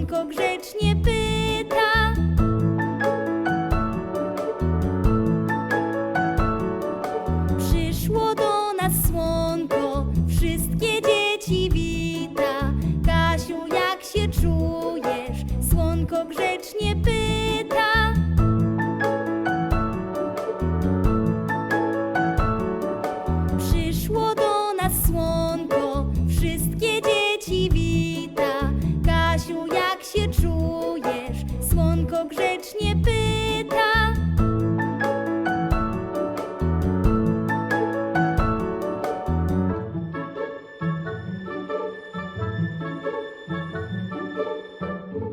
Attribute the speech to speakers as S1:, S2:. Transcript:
S1: Jabłonko grzecznie pyta. Przyszło do nas słonko, wszystkie dzieci wita. Kasiu jak się czujesz? Słonko grzecznie pyta. tylko grzecznie pyta.